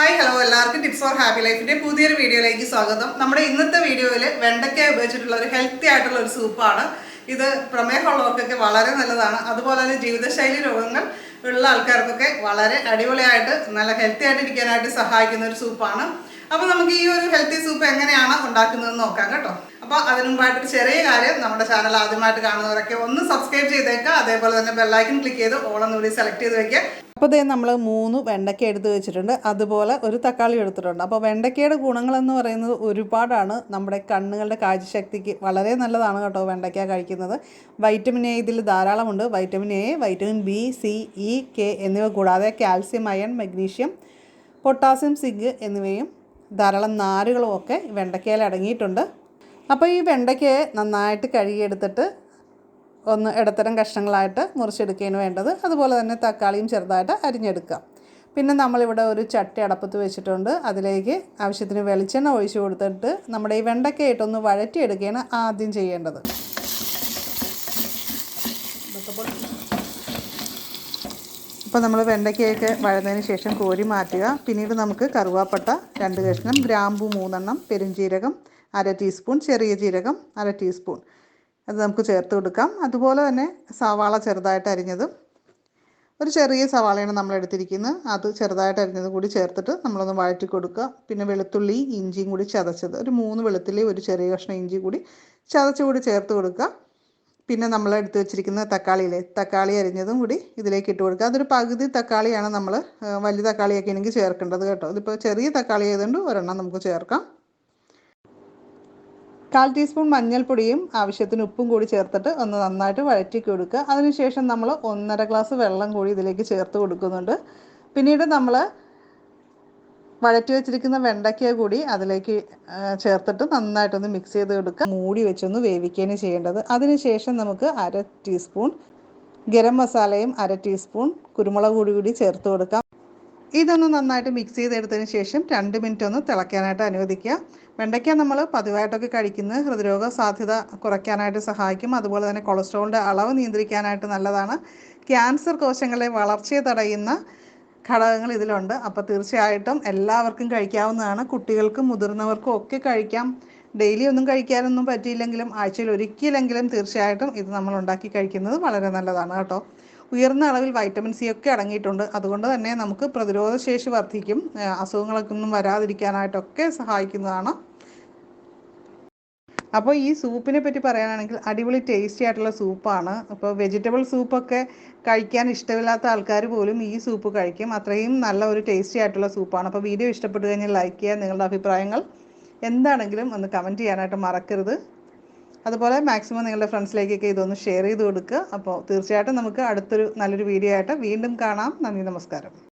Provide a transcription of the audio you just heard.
Hi hello എല്ലാവർക്കും tips for happy ലൈഫിന്റെ പുതിയൊരു വീഡിയോയിലേക്ക് സ്വാഗതം. നമ്മുടെ ഇന്നത്തെ വീഡിയോയിൽ വെണ്ടയ്ക്ക ഉപയോഗിച്ചിട്ടുള്ള ഒരു ഹെൽത്തി ആയിട്ടുള്ള ഒരു സൂപ്പാണ് ഇത് പ്രമേഹമുള്ളവർക്കൊക്കെ വളരെ നല്ലതാണ്. അതുപോലെ തന്നെ ജീവിതശൈലി രോഗങ്ങൾ ഉള്ള ആൾക്കാർക്കൊക്കെ വളരെ അടിപൊളിയായിട്ട് നല്ല ഹെൽത്തി ആയിട്ട് ഇരിക്കാനായിട്ട് സഹായിക്കുന്ന ഒരു സൂപ്പാണ് അപ്പോൾ നമുക്ക് ഈ ഒരു ഹെൽത്തി സൂപ്പ് എങ്ങനെയാണ് ഉണ്ടാക്കുന്നതെന്ന് നോക്കാം കേട്ടോ. അപ്പോൾ അതിനു മുമ്പായിട്ടൊരു ചെറിയ കാര്യം നമ്മുടെ ചാനൽ ആദ്യമായിട്ട് കാണുന്നവരൊക്കെ ഒന്ന് സബ്സ്ക്രൈബ് ചെയ്തേക്കുക. അതേപോലെ തന്നെ ബെല്ലൈക്കൻ ക്ലിക്ക് ചെയ്ത് ഓളം കൂടി സെലക്ട് ചെയ്ത് വെക്കുക. അപ്പോൾ ഇതേ നമ്മൾ മൂന്ന് വെണ്ടയ്ക്ക എടുത്ത് വെച്ചിട്ടുണ്ട്. അതുപോലെ ഒരു തക്കാളി എടുത്തിട്ടുണ്ട്. അപ്പോൾ വെണ്ടയ്ക്കയുടെ ഗുണങ്ങളെന്ന് പറയുന്നത് ഒരുപാടാണ്. നമ്മുടെ കണ്ണുകളുടെ കാഴ്ചശക്തിക്ക് വളരെ നല്ലതാണ് കേട്ടോ വെണ്ടയ്ക്ക കഴിക്കുന്നത്. വൈറ്റമിൻ എ ഇതിൽ ധാരാളമുണ്ട്. Vitamin A vitamin B C E K എന്നിവ കൂടാതെ calcium iron magnesium potassium zinc എന്നിവയും ധാരാളം നാരുകളും ഒക്കെ വെണ്ടയ്ക്കയിൽ അടങ്ങിയിട്ടുണ്ട്. അപ്പോൾ ഈ വെണ്ടയ്ക്കയെ നന്നായിട്ട് കഴുകിയെടുത്തിട്ട് ഒന്ന് ഇടത്തരം കഷ്ണങ്ങളായിട്ട് മുറിച്ചെടുക്കുകയാണ് വേണ്ടത്. അതുപോലെ തന്നെ തക്കാളിയും ചെറുതായിട്ട് അരിഞ്ഞെടുക്കാം പിന്നെ നമ്മളിവിടെ ഒരു ചട്ടി അടപ്പത്ത് വെച്ചിട്ടുണ്ട്. അതിലേക്ക് ആവശ്യത്തിന് വെളിച്ചെണ്ണ ഒഴിച്ചു കൊടുത്തിട്ട് നമ്മുടെ ഈ വെണ്ടയ്ക്കയിട്ടൊന്ന് വഴറ്റിയെടുക്കുകയാണ് ആദ്യം ചെയ്യേണ്ടത്. അപ്പോൾ നമ്മൾ വെണ്ടയ്ക്കയൊക്കെ വഴന്നതിന് ശേഷം കോരി മാറ്റുക. പിന്നീട് നമുക്ക് കറുവാപ്പട്ട രണ്ട് കഷ്ണം ഗ്രാമ്പു മൂന്നെണ്ണം പെരുംജീരകം അര ടീസ്പൂൺ ചെറിയ ജീരകം അര ടീസ്പൂൺ. അത് നമുക്ക് ചേർത്ത് കൊടുക്കാം. അതുപോലെ തന്നെ സവാള ചെറുതായിട്ട് അരിഞ്ഞതും ഒരു ചെറിയ സവാളയാണ് നമ്മൾ എടുത്തിരിക്കുന്നത്. അത് ചെറുതായിട്ട് അരിഞ്ഞത് കൂടി ചേർത്തിട്ട് നമ്മളൊന്ന് വഴറ്റി കൊടുക്കുക. പിന്നെ വെളുത്തുള്ളി ഇഞ്ചിയും കൂടി ചതച്ചത്. ഒരു മൂന്ന് വെളുത്തുള്ളി ഒരു ചെറിയ കഷ്ണം ഇഞ്ചി കൂടി ചതച്ച് കൂടി ചേർത്ത് കൊടുക്കുക. പിന്നെ നമ്മൾ എടുത്ത് വെച്ചിരിക്കുന്ന തക്കാളിയിലെ തക്കാളി അരിഞ്ഞതും കൂടി ഇതിലേക്ക് ഇട്ട് കൊടുക്കുക. അതൊരു പകുതി തക്കാളിയാണ് നമ്മൾ വലിയ തക്കാളിയൊക്കെ ആണെങ്കിൽ ചേർക്കേണ്ടത് കേട്ടോ. ഇതിപ്പോൾ ചെറിയ തക്കാളി ആയതുകൊണ്ട് ഒരെണ്ണം നമുക്ക് ചേർക്കാം. കാൽ ടീസ്പൂൺ മഞ്ഞൾപ്പൊടിയും ആവശ്യത്തിന് ഉപ്പും കൂടി ചേർത്തിട്ട് ഒന്ന് നന്നായിട്ട് വഴറ്റി കൊടുക്കുക അതിനുശേഷം നമ്മൾ ഒന്നര ഗ്ലാസ് വെള്ളം കൂടി ഇതിലേക്ക് ചേർത്ത് കൊടുക്കുന്നുണ്ട്. പിന്നീട് നമ്മൾ വഴറ്റി വെച്ചിരിക്കുന്ന വെണ്ടയ്ക്ക കൂടി അതിലേക്ക് ചേർത്തിട്ട് നന്നായിട്ടൊന്ന് മിക്സ് ചെയ്ത് കൊടുക്കുക. മൂടി വെച്ചൊന്ന് വേവിക്കുകയാണ് ചെയ്യേണ്ടത്. അതിനുശേഷം നമുക്ക് അര ടീസ്പൂൺ ഗരം മസാലയും അര ടീസ്പൂൺ കുരുമുളക് പൊടി കൂടി ചേർത്ത് കൊടുക്കാം. ഇതൊന്ന് നന്നായിട്ട് മിക്സ് ചെയ്തെടുത്തതിന് ശേഷം രണ്ട് മിനിറ്റ് ഒന്ന് തിളയ്ക്കാനായിട്ട് അനുവദിക്കുക. വെണ്ടയ്ക്ക നമ്മൾ പതിവായിട്ടൊക്കെ കഴിക്കുന്നത് ഹൃദ്രോഗ സാധ്യത കുറയ്ക്കാനായിട്ട് സഹായിക്കും. അതുപോലെ തന്നെ കൊളസ്ട്രോളിന്റെ അളവ് നിയന്ത്രിക്കാനായിട്ട് നല്ലതാണ്. ക്യാൻസർ കോശങ്ങളെ വളർച്ചയെ തടയുന്ന ഘടകങ്ങൾ ഇതിലുണ്ട്. അപ്പോൾ തീർച്ചയായിട്ടും എല്ലാവർക്കും കഴിക്കാവുന്നതാണ്. കുട്ടികൾക്കും മുതിർന്നവർക്കും ഒക്കെ കഴിക്കാം. ഡെയിലി ഒന്നും കഴിക്കാനൊന്നും പറ്റിയില്ലെങ്കിലും ആഴ്ചയിൽ ഒരിക്കലെങ്കിലും തീർച്ചയായിട്ടും ഇത് നമ്മൾ ഉണ്ടാക്കി കഴിക്കുന്നത് വളരെ നല്ലതാണ് കേട്ടോ. ഉയർന്ന അളവിൽ വൈറ്റമിൻ സി ഒക്കെ അടങ്ങിയിട്ടുണ്ട്. അതുകൊണ്ട് തന്നെ നമുക്ക് പ്രതിരോധ ശേഷി വർദ്ധിക്കും അസുഖങ്ങളൊക്കെ ഒന്നും വരാതിരിക്കാനായിട്ടൊക്കെ സഹായിക്കുന്നതാണ്. അപ്പോൾ ഈ സൂപ്പിനെ പറ്റി പറയാനാണെങ്കിൽ അടിപൊളി ടേസ്റ്റി ആയിട്ടുള്ള സൂപ്പാണ്. അപ്പോൾ വെജിറ്റബിൾ സൂപ്പൊക്കെ കഴിക്കാൻ ഇഷ്ടമില്ലാത്ത ആൾക്കാർ പോലും ഈ സൂപ്പ് കഴിക്കും. അത്രയും നല്ല ഒരു ടേസ്റ്റി ആയിട്ടുള്ള സൂപ്പാണ്. അപ്പോൾ വീഡിയോ ഇഷ്ടപ്പെട്ടു കഴിഞ്ഞാൽ ലൈക്ക് ചെയ്യുക നിങ്ങളുടെ അഭിപ്രായങ്ങൾ എന്താണെങ്കിലും ഒന്ന് കമന്റ് ചെയ്യാനായിട്ട് മറക്കരുത്. അതുപോലെ മാക്സിമം നിങ്ങളുടെ ഫ്രണ്ട്സിലേക്കൊക്കെ ഇതൊന്ന് ഷെയർ ചെയ്ത് കൊടുക്കുക അപ്പോൾ തീർച്ചയായിട്ടും നമുക്ക് അടുത്തൊരു നല്ലൊരു വീഡിയോ ആയിട്ട് വീണ്ടും കാണാം. നന്ദി നമസ്കാരം.